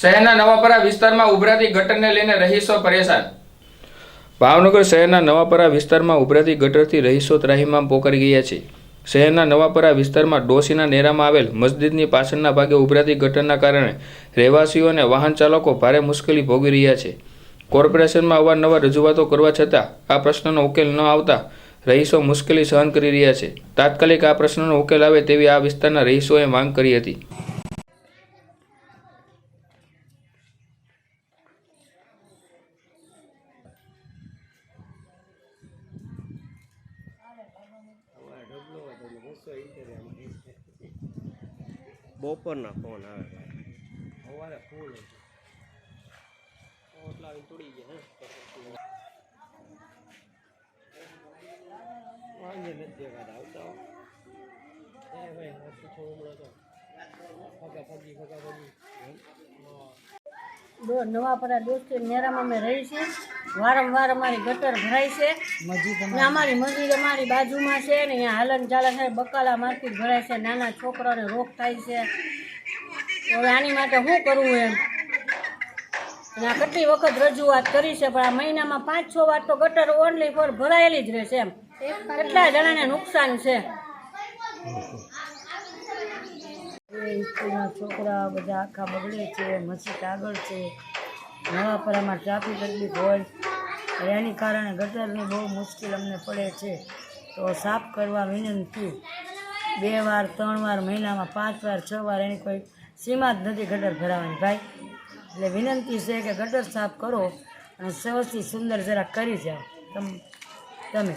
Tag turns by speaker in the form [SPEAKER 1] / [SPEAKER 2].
[SPEAKER 1] શહેરના નવાપરા વિસ્તારમાં ઉભરાતી ગટરને લઈને રહીશો પરેશાન. ભાવનગર શહેરના નવાપરા વિસ્તારમાં ઉભરાતી ગટરથી રહીશો ત્રાહીમામ પોકારી ગયા છે. શહેરના નવાપરા વિસ્તારમાં ડોસીના નેરામાં આવેલ મસ્જિદની પાછળના ભાગે ઉભરાતી ગટરના કારણે રહેવાસીઓ અને વાહન ચાલકો ભારે મુશ્કેલી ભોગવી રહ્યા છે. કોર્પોરેશનમાં અવારનવાર રજૂઆતો કરવા છતાં આ પ્રશ્નનો ઉકેલ ન આવતા રહીશો મુશ્કેલી સહન કરી રહ્યા છે. તાત્કાલિક આ પ્રશ્નનો ઉકેલ આવે તેવી આ વિસ્તારના રહીશોએ માંગ કરી હતી.
[SPEAKER 2] બપોરના ફોન આવે. સવારે ફૂલ ઓટલા તોડી ગયા હે? વાંધો નથી દેખાતા આવતા એ ભાઈ થોડું હમણાં તો. ફગા ફગી ફગા ફગી.
[SPEAKER 3] નવાપરા દોસ્તી નેરામાં અમે રહી છીએ વારંવાર અમારી ગટર ભરાય છે. ને અમારી મસ્જિદ અમારી બાજુમાં છે ને અહીંયા હાલન ચાલન છે બકાલા માર્કેટ ભરાય છે નાના છોકરાઓને રોગ થાય છે. હવે આની માટે શું કરવું એમ? અને આ કેટલી વખત રજૂઆત કરી છે પણ આ મહિનામાં પાંચ છ વાર તો ગટર ઓનલી ફોર ભરાયેલી જ રહેશે એમ. કેટલા જણાને નુકસાન છે? એ સ્કૂલના છોકરા બધા આખા બગડે છે, મસ્જિદ આગળ છે નવા પર અમારે ટ્રાફિક તકલીફ હોય એની કારણે ગટરની બહુ મુશ્કેલ અમને પડે છે. તો સાફ કરવા વિનંતી, બે વાર, ત્રણ વાર, મહિનામાં પાંચ વાર, છ વાર એની કોઈ સીમા જ નથી ગટર ભરાવાની. ભાઈ, એટલે વિનંતી છે કે ગટર સાફ કરો અને સૌથી સુંદર જરા કરી જાઓ. તમે.